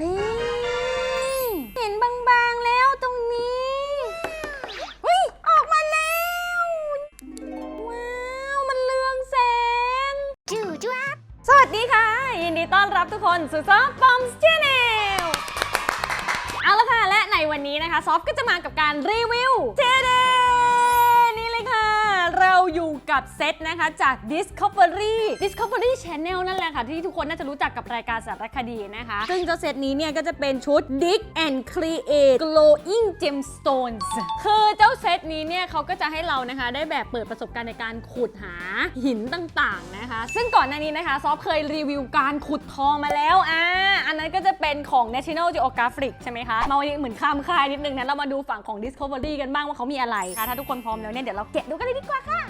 นี่เห็นบางๆแล้วตรงนี้เฮ้ยออกมาแล้ว ว้าว มันเลืองแสงจูจ้วบสวัสดีค่ะ ยินดีต้อนรับทุกคนสู่ซอฟปอมส์ชแนลเอาละค่ะ และในวันนี้นะคะ ซอฟก็จะมากับการรีวิวเทเด อยู่กับเซตนะคะจาก Discovery Discovery Channel นั่นแหละค่ะ ที่ทุกคนน่าจะรู้จักกับรายการสารคดีนะคะ ซึ่งเจ้าเซตนี้เนี่ยก็จะเป็นชุด Dig and Create Glowing Gemstones คือเจ้าเซตนี้เนี่ยเขาก็จะให้เรานะคะได้แบบเปิดประสบการณ์ในการขุดหาหินต่างๆนะคะ ซึ่งก่อนหน้านี้นะคะซอฟเคยรีวิวการขุดทองมาแล้วอ่าอันนั้นก็จะเป็นของ National Geographic ใช่ไหมคะมาวันนี้เหมือนข้ามค่ายนิดนึงนะเรามาดูฝั่งของ Discovery กันบ้างว่าเขามีอะไรคะถ้าทุกคนพร้อมแล้วเนี่ยเดี๋ยวเราแกะดูกันเลยดีกว่าค่ะ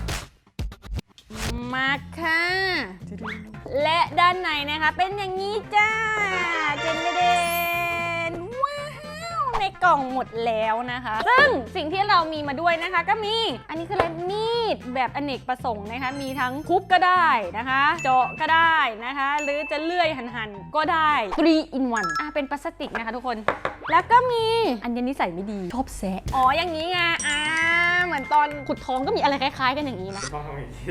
มาค่ะ และด้านในนะคะเป็นอย่างนี้จ้า เจนเดนว้าวในกล่องหมดแล้วนะคะ ซึ่งสิ่งที่เรามีมาด้วยนะคะ ก็มี อันนี้คืออะไรมีดแบบอเนกประสงค์นะคะ มีทั้งคุบก็ได้นะคะ เจาะก็ได้นะคะ หรือจะเลื่อยหันๆ ก็ได้3 in 1อะเป็นพลาสติกนะคะทุกคน แล้วก็มีอันนี้นิสัยไม่ดีชอบแซะอ๋ออย่างนี้ไงอ่าเห มือนตอนขุดทองก็มีอะไรคล้ายๆ กันอย่างนี้นะ ต้องทำอย่างนี้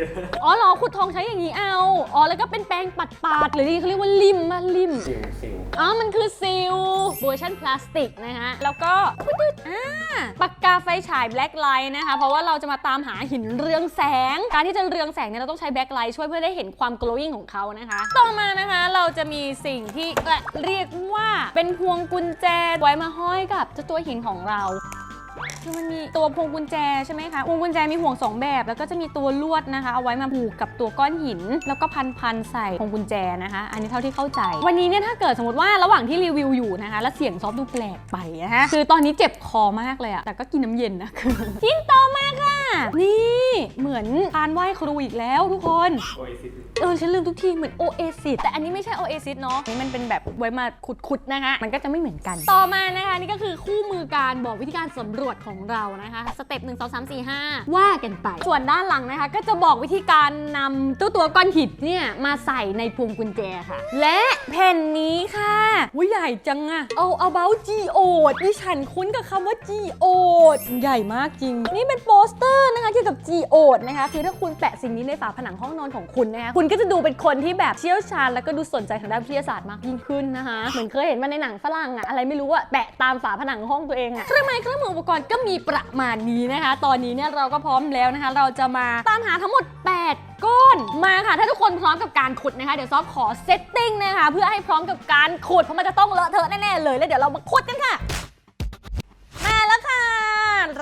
อ๋อเหรอขุดทองใช้อย่างนี้เอา อ๋อแล้วก็เป็นแปรงปัดปาดๆหรือที่เขาเรียกว่าลิมมาลิม สิวสิวอ๋อ มันคือซิลเวอร์ชันพลาสติกนะฮะ แล้วก็ปึ๊ดๆอ่าปากกาไฟฉายแบล็คไลท์นะคะ เพราะว่าเราจะมาตามหาหินเรืองแสง การที่จะเรืองแสงเนี่ยเราต้องใช้แบล็คไลท์ช่วยเพื่อได้เห็นความ glowing ของเขานะคะ ต่อมานะคะเราจะมีสิ่งที่เอ่อเรียกว่าเป็นพวงกุญแจไว้มาห้อยกับเจ้าตัวหินของเรา คือมันมีตัวพวงกุญแจใช่ไหมคะพวงกุญแจมีห่วงสองแบบ แล้วก็จะมีตัวลวดนะคะ เอาไว้มาผูกกับตัวก้อนหิน แล้วก็พันพันๆใส่พวงกุญแจนะคะ อันนี้เท่าที่เข้าใจ วันนี้เนี่ยถ้าเกิดสมมติว่าระหว่างที่รีวิวอยู่นะคะ แล้วเสียงซอฟต์ดูแปลกไปนะคะคือตอนนี้เจ็บคอมากเลยอะแต่ก็กินน้ำเย็นนะคือชิ้นต่อมาค่ะนี่เหมือนพานไหว้ครูอีกแล้วทุกคนโอ้ยสิ เออฉันลืมทุกทีเหมือนโอเอซิสแต่อันนี้ไม่ใช่โอเอซิสเนาะนี่มันเป็นแบบไว้มาขุดๆนะคะมันก็จะไม่เหมือนกัน ต่อมานะคะนี่ก็คือคู่มือการบอกวิธีการสำรวจของเรานะคะสเต็ป1 2 3 4 5 ว่ากันไป ส่วนด้านหลังนะคะ ก็จะบอกวิธีการนำตัวตัวก้อนหินเนี่ยมาใส่ในพวงกุญแจค่ะ และแผ่นนี้ค่ะวิใหญ่จังอะเอา about geode ดิฉันคุ้นกับคำว่า geode ใหญ่มากจริง นี่เป็นโปสเตอร์นะคะเกี่ยวกับ geode นะคะคือถ้าคุณแปะสิ่งนี้ในฝาผนังห้องนอนของคุณนะคะคุณก็จะดูเป็นคนที่แบบเชี่ยวชาญ แล้วก็ดูสนใจทางด้านวิทยาศาสตร์มากยิ่งขึ้นนะคะ เหมือนเคยเห็นมาในหนังฝรั่งอะอะไรไม่รู้อะแปะตามฝาผนังห้องตัวเองอะเครื่องไม้เครื่องมืออุปกรณ์ก็มีประมาณนี้นะคะ ตอนนี้เนี่ยเราก็พร้อมแล้วนะคะ เราจะมาตามหาทั้งหมด 8ก้อนมาค่ะ ถ้าทุกคนพร้อมกับการขุดนะคะ เดี๋ยวซอฟขอเซตติ้งนะคะ เพื่อให้พร้อมกับการขุด เพราะมันจะต้องเลอะเทอะแน่ๆเลย แล้วเดี๋ยวเรามาขุดกันค่ะ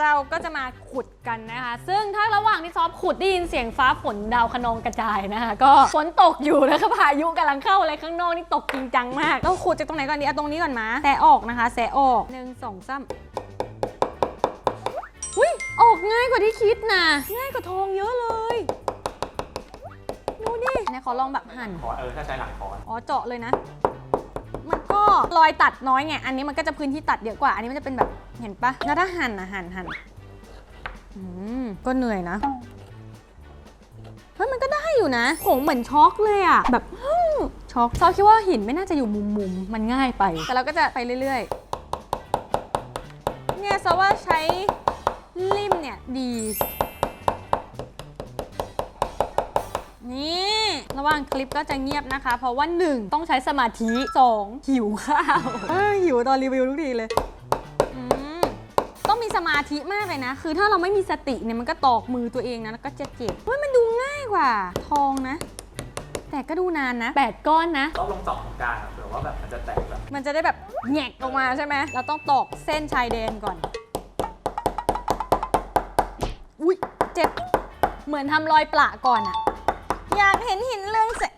เราก็จะมาขุดกันนะคะ ซึ่งถ้าระหว่างที่ซอฟขุดได้ยินเสียงฟ้าฝนดาวคะนองกระจายนะคะ ก็ฝนตกอยู่นะคะพายุกำลังเข้าอะไรข้างนอกนี่ตกจริงจังมากเราขุดจากตรงไหนก่อนดีเอาตรงนี้ก่อนมาแสะออกนะคะแสะออกหนึ่งสองสามอุ้ยออกง่ายกว่าที่คิดนะง่ายกว่าทองเยอะเลยดูดิไหนขอลองแบบหั่น ขอเออถ้าใช้หลังคอนอ๋อเจาะเลยนะ มันก็ รอยตัดน้อยไง อันนี้มันก็จะพื้นที่ตัดเยอะกว่า อันนี้มันจะเป็นแบบ เห็นปะแล้วถ้าหั่นอะหั่นหั่นอืมก็เหนื่อยนะเฮ้ยมันก็ได้อยู่นะผงเหมือนช็อกเลยอะแบบช็อกซอคิดว่าหินไม่น่าจะอยู่มุมมุมๆมันง่ายไป แต่เราก็จะไปเรื่อยๆ เนี่ยซะว่าใช้ลิ่มเนี่ยดี นี่ระห ว่างคลิปก็จะเงียบนะคะ เพราะว่า 1 ต้องใช้สมาธิ 2 หิวข้าวเออหิวตอนรีวิวทุกทีเลยอืมต้องมีสมาธิมากเลยนะ คือถ้าเราไม่มีสติเนี่ยมันก็ตอกมือตัวเองนะแล้วก็จะเจ็บเฮ้ยมันดูง่ายกว่า ทองนะ แต่ก็ดูนานนะ 8 ก้อนนะ ต้องลงเจาะตรงกลางอะเผื่อว่าแบบมันจะแตกแบบมันจะได้แบบแหงกออกมาใช่ไหมเราต้องตอกเส้นชายแดนก่อน อุ้ยเจ็บ เหมือนทำรอยปละก่อนอะ อยากเห็นหินเรื่องแสง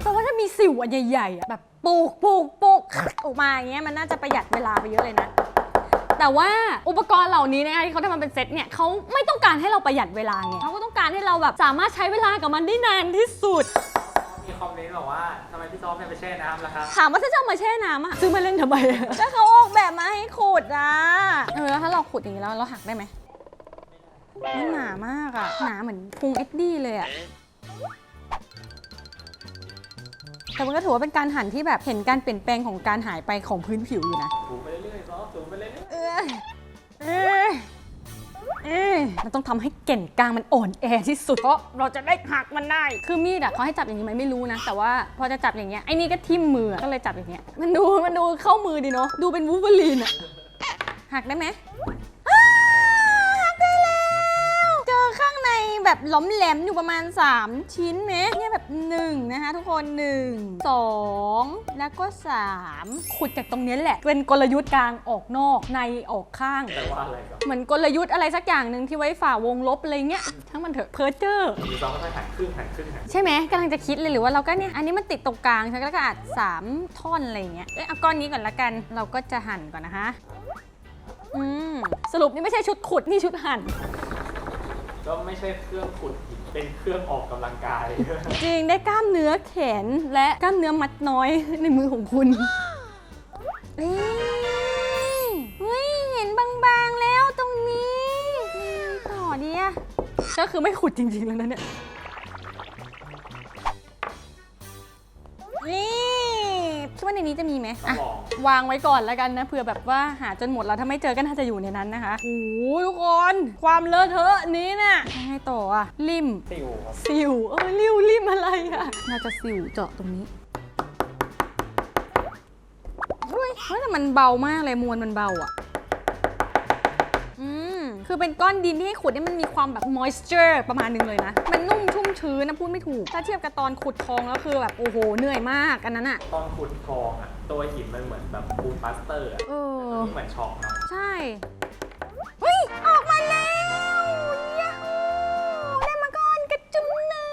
เพราะว่าถ้ามีสิวอันใหญ่ๆอะแบบปูกปูกปูกออกมาอย่างเงี้ยมันน่าจะประหยัดเวลาไปเยอะเลยนะ แต่ว่าอุปกรณ์เหล่านี้นะคะที่เขาทำมาเป็นเซตเนี่ยเขาไม่ต้องการให้เราประหยัดเวลาไงเขาก็ต้องการให้เราแบบสามารถใช้เวลากับมันได้นานที่สุด มีคอมเมนต์บอกว่าทำไมพี่ซอฟไม่ไปแช่น้ำล่ะครับ ถามว่าถ้าจะเอามาแช่น้ำอะซื้อมาเล่นทำไมอะ ก็เขาออกแบบมาให้ขุดอะเออแล้วถ้าเราขุดอย่างนี้แล้วเราหักได้ไหม มันหนามากอะหนาเหมือนพุงเอ็ดดี้เลยอะแต่มันก็ถือว่าเป็นการหั่นที่แบบเห็นการเปลี่ยนแปลงของการหายไปของพื้นผิวอยู่นะถูไปเรื่อยๆซอฟถูไปเรื่อยเออเออเออมันต้องทำให้เก่นกลางมันอ่อนแอที่สุดเพราะเราจะได้หักมันได้ คือมีดอะเขาให้จับอย่างนี้ไหมไม่รู้นะ แต่ว่าพอจะจับอย่างเงี้ยไอ้นี่ก็ทิ่มมือก็เลยจับอย่างเงี้ยมันดูมันดูเข้ามือดีเนาะดูเป็นวูฟเวอรีนอะหักได้ไหมอ้ แบบหล้อมแหลมอยู่ประมาณ 3 ชิ้นไหมเนี่ยแบบ 1 นะคะทุกคน 1 2 แล้วก็ 3 ขุดจากตรงเนี้ยแหละ เป็นกลยุทธ์กลางออกนอกในออกข้างๆแต่ว่าอะไรก่อนเหมือนกลยุทธ์อะไรสักอย่างหนึ่งที่ไว้ฝ่าวงลบอะไรเงี้ยทั้งมันเถอะเพอเจอร์มีซอฟก็ค่อยหันครึ่งหันครึ่งหันใช่ไหมกำลังจะคิดเลยหรือว่าเราก็เนี่ยอันนี้มันติดตรงกลางใช่ไหมแล้วก็อาจสามท่อนอะไรอย่างเงี้ยเอ้ยเอาก้อนนี้ก่อนละกันเราก็จะหั่นก่อนนะคะอืมสรุปนี่ไม่ใช่ชุดขุดนี่ชุดหั่น ก็ไม่ใช่เครื่องขุดหินเป็นเครื่องออกกำลังกาย จริงได้กล้ามเนื้อแขนและกล้ามเนื้อมัดน้อย ในมือของคุณเอ้ยเฮ้ยเห็นบางๆแล้วตรงนี้ยังไงต่อเนี่ยก็คือไม่ขุดจริงๆแล้วนะเนี่ย ว่าในนี้จะมีไหมต้ออะงลองวางไว้ก่อนแล้วกันนะเผื่อแบบว่าหาจนหมดแล้วถ้าไม่เจอก็น่าจะอยู่ในนั้นนะคะโอ้โหทุกคนความเลอะเทอะนี้น่ะยังไงต่ออะริมติวครับสิวเออริวริมอะไรอะน่าจะสิวเจาะตรงนี้เฮ้ยเฮ้ยแต่มันเบามากเลยมวลมันเบาอะอืม คือเป็นก้อนดินที่ให้ขุดนี่มันมีความแบบ moisture ประมาณหนึงเลยนะ มันนุ่มชุ่มชื้นนะพูดไม่ถูก ถ้าเทียบกับตอนขุดทองแล้วคือแบบโอ้โหเหนื่อยมากอันนั้นอะตอนขุดทองอะตัวหินมันเหมือนแบบปูนพลาสเตอร์อะเออนี่เหมือนช็อกเนาะใช่เฮ้ยออกมาแล้วยาฮูได้มาก้อนกระจุมหนึ่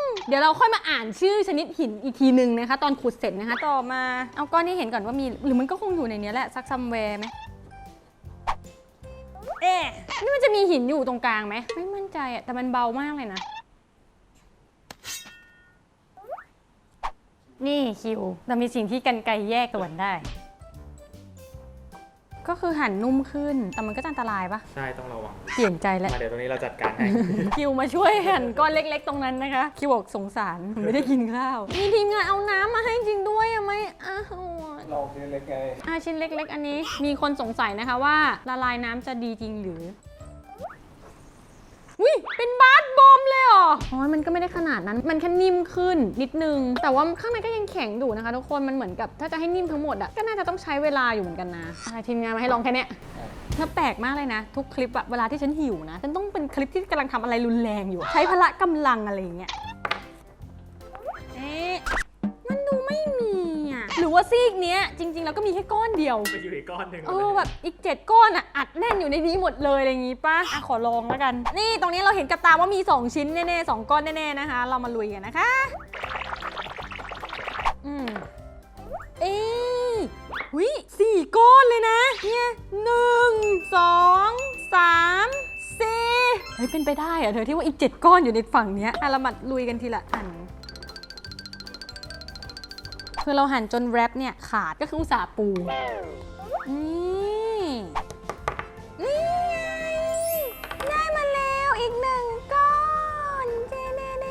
งเดี๋ยวเราค่อยมาอ่านชื่อชนิดหินอีกทีหนึ่งนะคะ ตอนขุดเสร็จนะคะ ต่อมาเอาก้อนนี้เห็นก่อนว่ามีหรือมันก็คงอยู่ในเนี้ยแหละสักซัมแวร์ไหม เอ๊ะนี่มันจะมีหินอยู่ตรงกลางไหม ไม่มั่นใจอะแต่มันเบามากเลยนะ นี่คิว เรามีสิ่งที่กันไกรแยกส่วนได้ ก็คือหั่นนุ่มขึ้น แต่มันก็จะอันตรายปะใช่ต้องระวัง เปลี่ยนใจแล้ว มาเดี๋ยวตรงนี้เราจัดการให้ คิวมาช่วยหั่นก้อนเล็ก ๆ ตรงนั้นนะคะ คิวบอกสงสาร ไม่ได้กินข้าว มีทีมงานเอาน้ำมาให้จริงด้วยอะไม่อ้าว ลองทีเล็กไงอาชิ้นเล็ก ๆ อันนี้มีคนสงสัยนะคะว่าละลายน้ำจะดีจริงหรือวิเป็นบาสบอมเลยเหรออ๋อมันก็ไม่ได้ขนาดนั้น มันแค่นิ่มขึ้นนิดนึง แต่ว่าข้างในก็ยังแข็งอยู่นะคะทุกคน มันเหมือนกับถ้าจะให้นิ่มทั้งหมดอะก็น่าจะต้องใช้เวลาอยู่เหมือนกันนะอะทีมงานมาให้ลองแค่เนี้ย เธอแปลกมากเลยนะ ทุกคลิปอะเวลาที่ฉันหิวนะ ฉันต้องเป็นคลิปที่กำลังทำอะไรรุนแรงอยู่ ใช้พละกำลังอะไรอย่างเงี้ย ว่าซีกเนี้ยจริง ๆ แล้วก็มีแค่ก้อนเดียวไปอยู่อีกก้อนหนึ่งเออแบบอีก 7 ก้อนอะอัดแน่นอยู่ในนี้หมดเลยอะไรอย่างงี้ป่ะอะขอลองแล้วกัน นี่ตรงนี้เราเห็นกับตาว่ามี 2 ชิ้นแน่ๆสองก้อนแน่ๆนะคะ เรามาลุยกันนะคะ อืมเอ้ยหุยสี่ก้อนเลยนะ เนี่ยหนึ่งสองสามสี่เฮ้ยเป็นไปได้เหรอะเธอที่ว่าอีกเจ็ดก้อนอยู่ในฝั่งเนี้ยอะเรามาลุยกันทีละอัน คือเราหั่นจนแรปเนี่ยขาดก็คืออุตส่าห์ปูนี่นี่ไงได้มาแล้วอีกหนึ่งก้อนเจเนเด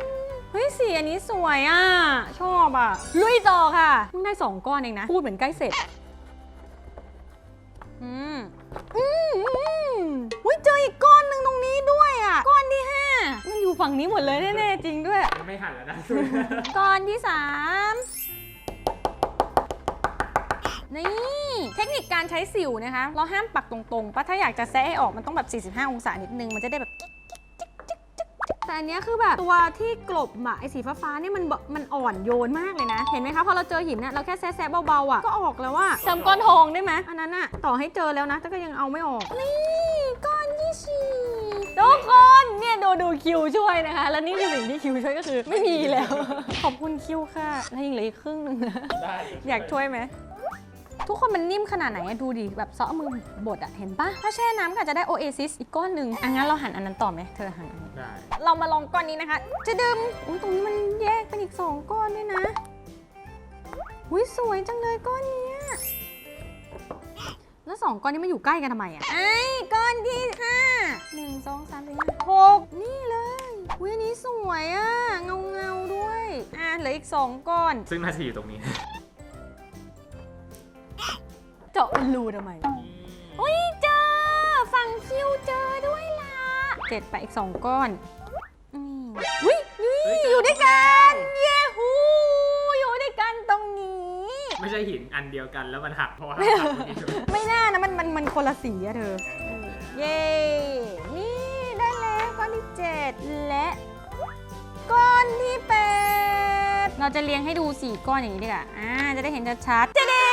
นเฮ้ยสีอันนี้สวยอะ ชอบอะ ลุยต่อค่ะเพิ่งได้สองก้อนเองนะ พูดเหมือนใกล้เสร็จอืม อยู่ฝั่งนี้หมดเลยแน่ๆจริงด้วย ไม่หันแล้วนะ ก้อนที่3นี่ เทคนิคการใช้สิวนะคะ เราห้ามปักตรงๆปะถ้าอยากจะแซะให้ออกมันต้องแบบ 45 องศานิดนึง มันจะได้แบบจิ๊กจิ๊กจิ๊กจิ๊กจิ๊กแต่อันเนี้ยคือแบบตัวที่กลบอะไอสีฟ้าๆเนี่ยมันแบบมันอ่อนโยนมากเลยนะ เห็นไหมคะ พอเราเจอหินเนี่ยเราแค่แซะๆเบาๆอะก็ออกแล้วว่าเติมก้อนทองได้ไหมอันนั้นอะต่อให้เจอแล้วนะแต่ก็ยังเอาไม่ออกนี่ก้อนที่สี่ ทุกคนเนี่ยดูดูคิวช่วยนะคะ แล้วนี่คือสิ่งที่คิวช่วยก็คือ ไม่มีแล้ว ขอบคุณคิวค่ะแล้วยังเหลืออีกครึ่งหนึงนะ ได้อยากช่วยไหม ทุกคนมันนิ่มขนาดไหนอะดูดิแบบเซาะมือบดอะเห็นปะถ้าแช่น้ำก็อาจจะได้โอเอซิสอีกก้อนหนึ่งอะงั้นเราหั่นอันนั้นต่อไหมเธอหั่นอันนี้ได้ เรามาลองก้อนนี้นะคะ จะดึมอุ้ยตรงนี้มันแยกเป็นอีก 2 ก้อนด้วยนะอุ้ยสวยจังเลยก้อนเนี้ย แล้วสองก้อนนี้มาอยู่ใกล้กันทำไมอะไอ้ก้อนที่ห้าหนึ่งสองสามสี่ห้าหกนี่เลยอุ้ยอันนี้สวยอะเงาเงาๆด้วย อะเหลืออีกสองก้อน ซึ่งน่าจะอยู่ตรงนี้ เจาะเป็นรูทำไม อุ้ยเจอ ฝั่งคิวเจอด้วยล่ะเจ็ดไปอีกสองก้อนอืมอุ้ยนี่เฮ้ย ใช่หินอันเดียวกันแล้วมันหักเพราะว่าหักตรงนี้ไม่น่านะมันมันมันคนละสีอะเธอเย้ นี่ได้แล้วก้อนที่เจ็ดและ ก้อนที่แปดเราจะเรียงให้ดูสี่ก้อนอย่างนี้ดีกว่าอ่า จะได้เห็นชัดๆจะเด่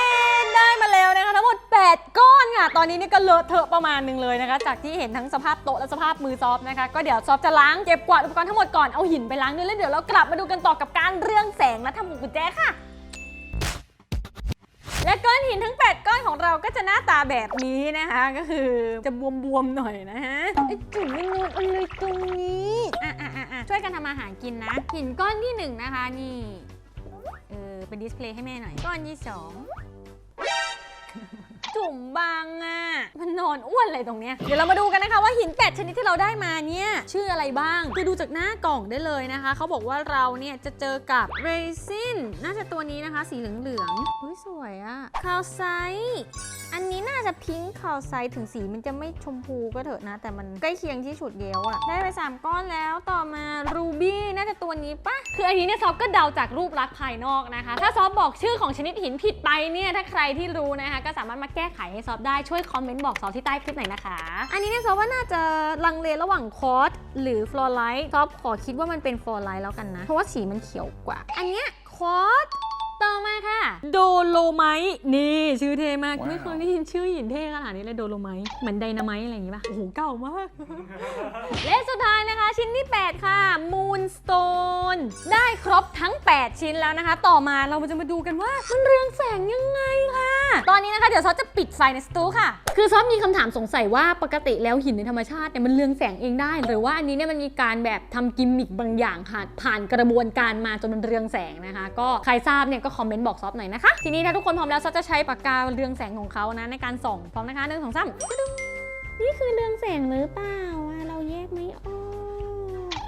นได้มาแล้วนะคะทั้งหมด 8 ก้อนค่ะ ตอนนี้นี่ก็เลอะเทอะประมาณหนึงเลยนะคะ จากที่เห็นทั้งสภาพโต๊ะและสภาพมือซอฟนะคะ ก็เดี๋ยวซอฟจะล้างเก็บกวาดอุปกรณ์ทั้งหมดก่อน เอาหินไปล้างด้วยแล้วเดี๋ยวเรากลับมาดูกันต่อกับการเรื่องแสงและทำหมูกุญแจค่ะ และก้อนหินทั้ง 8 ก้อนของเราก็จะหน้าตาแบบนี้นะคะ ก็คือจะบวมๆหน่อยนะฮะไอจุ๋มไม่งงอะไรตรงนี้อะอะอะอะช่วยกันทำอาหารกินนะ หินก้อนที่หนึ่งนะคะนี่เออเป็นดิสเพลย์ให้แม่หน่อย ก้อนที่สอง จุ่มบางอะ มันนอนอ้วนอะไรตรงเนี้ย เดี๋ยวเรามาดูกันนะคะว่าหิน8ชนิดที่เราได้มาเนี่ย ชื่ออะไรบ้าง คือดูจากหน้ากล่องได้เลยนะคะ เขาบอกว่าเราเนี่ยจะเจอกับเรซินน่าจะตัวนี้นะคะ สีเหลืองๆอุ้ยสวยอะคาวไซต์อันนี้น่าจะพิงค์คาวไซต์ถึงสีมันจะไม่ชมพูก็เถอะนะ แต่มันใกล้เคียงที่สุดแล้วอะได้ไป 3 ก้อนแล้วต่อมารูบี้น่าจะตัวนี้ปะคืออันนี้เนี่ยซอฟก็เดาจากรูปลักษณ์ภายนอกนะคะ ถ้าซอฟบอกชื่อของชนิดหินผิดไปเนี่ยถ้าใครที่รู้นะคะก็สามารถมาแก้ไขให้ซอฟได้ช่วยคอมเมนต์บอกซอฟที่ใต้คลิปหน่อยนะคะ อันนี้เนี่ยซอฟว่าน่าจะลังเลระหว่างคอร์สหรือฟลอร์ไลท์ซอฟขอคิดว่ามันเป็นฟลอร์ไลท์แล้วกันนะ เพราะว่าสีมันเขียวกว่า อันเนี้ยคอร์สต่อมาค่ะ โดโลไมต์นี่ ชื่อเท่มากว้าวไม่เคยได้ยินชื่อหินเท่ขนาดนี้เลยโดโลไมต์เหมือนไดนาไมต์อะไรอย่างงี้ป่ะ โอ้โห เก่ามาก และสุดท้ายนะคะ ชิ้นที่ 8 ค่ะ Moonstone ได้ครบทั้ง 8 ชิ้นแล้วนะคะ ต่อมาเราจะมาดูกันว่า มันเรืองแสงยังไงค่ะ ตอนนี้นะคะเดี๋ยวซอฟจะปิดไฟในสตูค่ะ คือซอฟมีคำถามสงสัยว่าปกติแล้วหินในธรรมชาติเนี่ยมันเรืองแสงเองได้ หรือว่าอันนี้เนี่ยมันมีการแบบทำกิมมิคบางอย่างค่ะผ่านกระบวนการมาจนมันเรืองแสงนะคะ ก็ใครทราบเนี่ยก็คอมเมนต์บอกซอฟหน่อยนะคะ ทีนี้ถ้าทุกคนพร้อมแล้วซอฟจะใช้ปากกาเรืองแสงของเขานะในการส่องพร้อมนะคะหนึ่งสองสามกระดุมนี่คือเรืองแสงหรือเปล่าอะเราแยกไม่ออก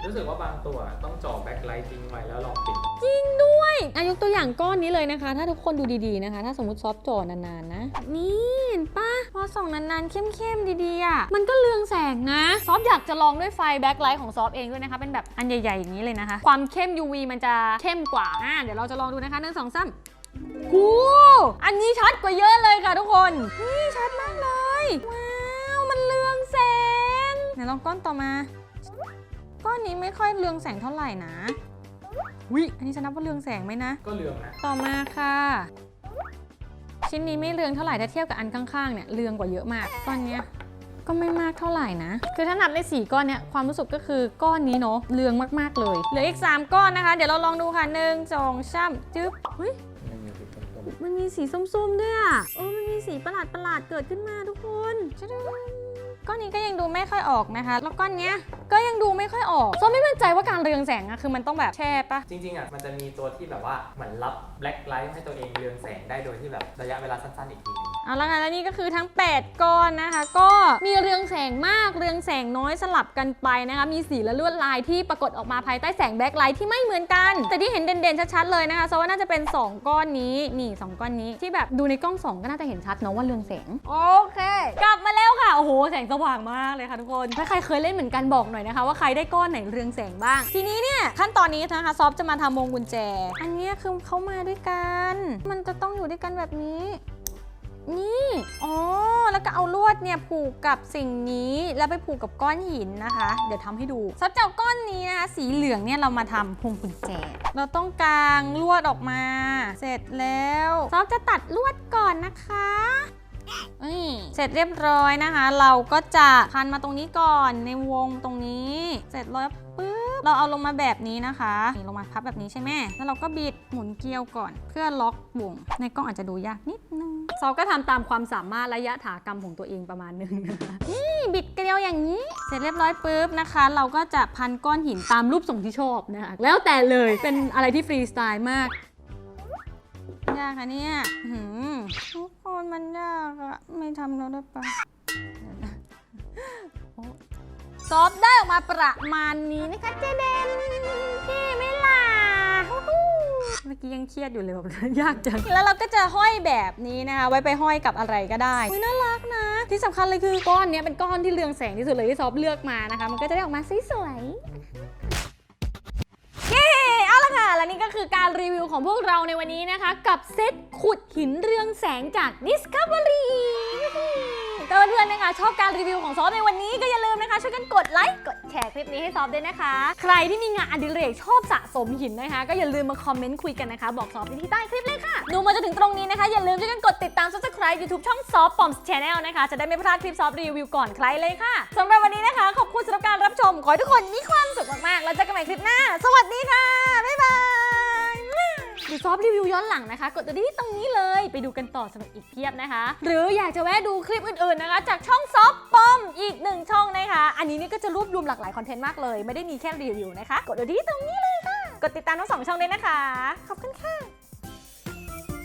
รู้สึกว่าบางตัวต้องจ่อแบ็คไลท์ทิ้งไว้แล้วลองปิด จริงด้วยอายกตัวอย่างก้อนนี้เลยนะคะ ถ้าทุกคนดูดีๆนะคะ ถ้าสมมติซอฟต์จอนานๆนะ นี่เห็นปะพอส่องนานๆเข้มๆดีๆอะ มันก็เรืองแสงนะ ซอฟอยากจะลองด้วยไฟแบ็คไลท์ของซอฟเองด้วยนะคะ เป็นแบบอันใหญ่ๆอย่างนี้เลยนะคะ ความเข้ม UV มันจะเข้มกว่าอะเดี๋ยวเราจะลองดูนะคะหนึ่งสองสามหูอันนี้ชัดกว่าเยอะเลยค่ะทุกคน นี่ชัดมากเลย ว้าว มันเรืองแสงเดี๋ยวลองก้อนต่อมา ก้อนนี้ไม่ค่อยเรืองแสงเท่าไหร่นะวิอันนี้จะนับว่าเรืองแสงไหมนะ ก็เรืองนะต่อมาค่ะ ชิ้นนี้ไม่เรืองเท่าไหร่ถ้าเทียบกับอันข้างๆเนี่ยเรืองกว่าเยอะมากก้อนเนี้ยก็ไม่มากเท่าไหร่นะ คือถ้านับในสี่ก้อนเนี่ยความรู้สึกก็คือก้อนนี้เนาะเรืองมากๆเลยเหลืออีก 3 ก้อนนะคะ เดี๋ยวเราลองดูค่ะหนึ่งสองสามจึ๊บเฮ้ยมันมีสีส้มๆด้วยอะเออมันมีสีประหลาดๆเกิดขึ้นมาทุกคนชะดึง ก้อนนี้ก็ยังดูไม่ค่อยออกนะคะ แล้วก้อนเนี้ยก็ยังดูไม่ค่อยออกโซไม่มั่นใจว่าการเรืองแสงอะคือมันต้องแบบแช่ปะจริงๆอะมันจะมีตัวที่แบบว่าเหมือนรับแบล็คไลท์ให้ตัวเองเรืองแสงได้โดยที่แบบระยะเวลาสั้นๆอีกทีนึง เอาละค่ะแล้วนี่ก็คือทั้ง 8 ก้อนนะคะ ก็มีเรืองแสงมากเรืองแสงน้อยสลับกันไปนะคะมีสีและลวดลายที่ปรากฏออกมาภายใต้แสงแบ็คไลท์ที่ไม่เหมือนกัน แต่ที่เห็นเด่นๆชัดๆเลยนะคะซะว่าน่าจะเป็น 2 ก้อนนี้นี่ 2 ก้อนนี้ที่แบบดูในกล้องส่องก็น่าจะเห็นชัดเนาะว่าเรืองแสงโอเค กลับมาแล้วค่ะโอ้โหแสงสว่างมากเลยค่ะทุกคนถ้าใครเคยเล่นเหมือนกันบอกหน่อยนะคะ ว่าใครได้ก้อนไหนเรืองแสงบ้าง ทีนี้เนี่ยขั้นตอนนี้นะคะซอฟจะมาทำวงกุญแจ อันเนี้ยคือเขามาด้วยกัน มันจะต้องอยู่ด้วยกันแบบนี้ นี่ อ๋อ แล้วก็เอาลวดเนี่ยผูกกับสิ่งนี้แล้วไปผูกกับก้อนหินนะคะ เดี๋ยวทำให้ดูซอฟจะเอาก้อนนี้นะคะ สีเหลืองเนี่ยเรามาทำพวงกุญแจ เราต้องกางลวดออกมา เสร็จแล้วซอฟจะตัดลวดก่อนนะคะ นี่เสร็จเรียบร้อยนะคะ เราก็จะพันมาตรงนี้ก่อนในวงตรงนี้ เสร็จแล้วปึ๊บเราเอาลงมาแบบนี้นะคะนี่ลงมาพับแบบนี้ใช่ไหมแล้วเราก็บิดหมุนเกลียวก่อน เพื่อล็อกวง ในกล้องอาจจะดูยากนิดนึงซอก็ทำตามความสามารถระยะถากรรมของตัวเองประมาณนึงนะคะนี่บิดเกลียวอย่างนี้ เสร็จเรียบร้อยปุ๊บนะคะ เราก็จะพันก้อนหินตามรูปทรงที่ชอบนะคะแล้วแต่เลยเป็นอะไรที่ฟรีสไตล์มากยากค่ะเนี่ยอื้อหือทุกค นมันยากอะไม่ทำแล้วได้ปะเดี๋ยวนะโอ๊ะซอฟได้ออกมาประมาณนี้นะคะเจเดนพี่ไม่ล่ะหูหูเมื่อกี้ยังเครียดอยู่เลยแบบยากจัง แล้วเราก็จะห้อยแบบนี้นะคะไว้ไปห้อยกับอะไรก็ได้อุ๊ยน่ารักนะ ที่สำคัญเลยคือก้อนเนี้ยเป็นก้อนที่เรืองแสงที่สุดเลยที่ซอฟเลือกมานะคะ มันก็จะได้ออกมาสวยๆ ค่ะและนี่ก็คือการรีวิวของพวกเราในวันนี้นะคะ กับเซตขุดหินเรืองแสงจาก Discovery ถ้าเพื่อนๆนะคะชอบการรีวิวของซอฟในวันนี้ก็อย่าลืมนะคะช่วยกันกดไลค์กดแชร์คลิปนี้ให้ซอฟด้วยนะคะ ใครที่มีงานอดิเรกชอบสะสมหินนะคะ ก็อย่าลืมมาคอมเมนต์คุยกันนะคะ บอกซอฟที่ใต้คลิปเลยค่ะดูมาจนถึงตรงนี้นะคะ อย่าลืมช่วยกันกดติดตาม subscribe YouTube ช่องซอฟปอมส์ Channel นะคะจะได้ไม่พลาดคลิปซอฟรีวิวก่อนใครเลยค่ะสำหรับวันนี้นะคะขอบคุณสำหรับการรับชมขอให้ทุกคนมีความสุขมากๆแล้วเจอกันใหม่คลิปหน้า สวัสดีค่ะบ๊ายบาย ดูซอฟรีวิวย้อนหลังนะคะ กดตัวนี้ตรงนี้เลยไปดูกันต่อสำหรับอีกเพียบนะคะ หรืออยากจะแวะดูคลิปอื่นๆนะคะ จากช่องซอฟปอมอีกหนึ่งช่องนะคะ อันนี้นี่ก็จะรวบรวมหลากหลายคอนเทนต์มากเลย ไม่ได้มีแค่รีวิวนะคะ กดตัวนี้ตรงนี้เลยค่ะ กดติดตามทั้งสองช่องเลยนะคะ ขอบคุณค่ะ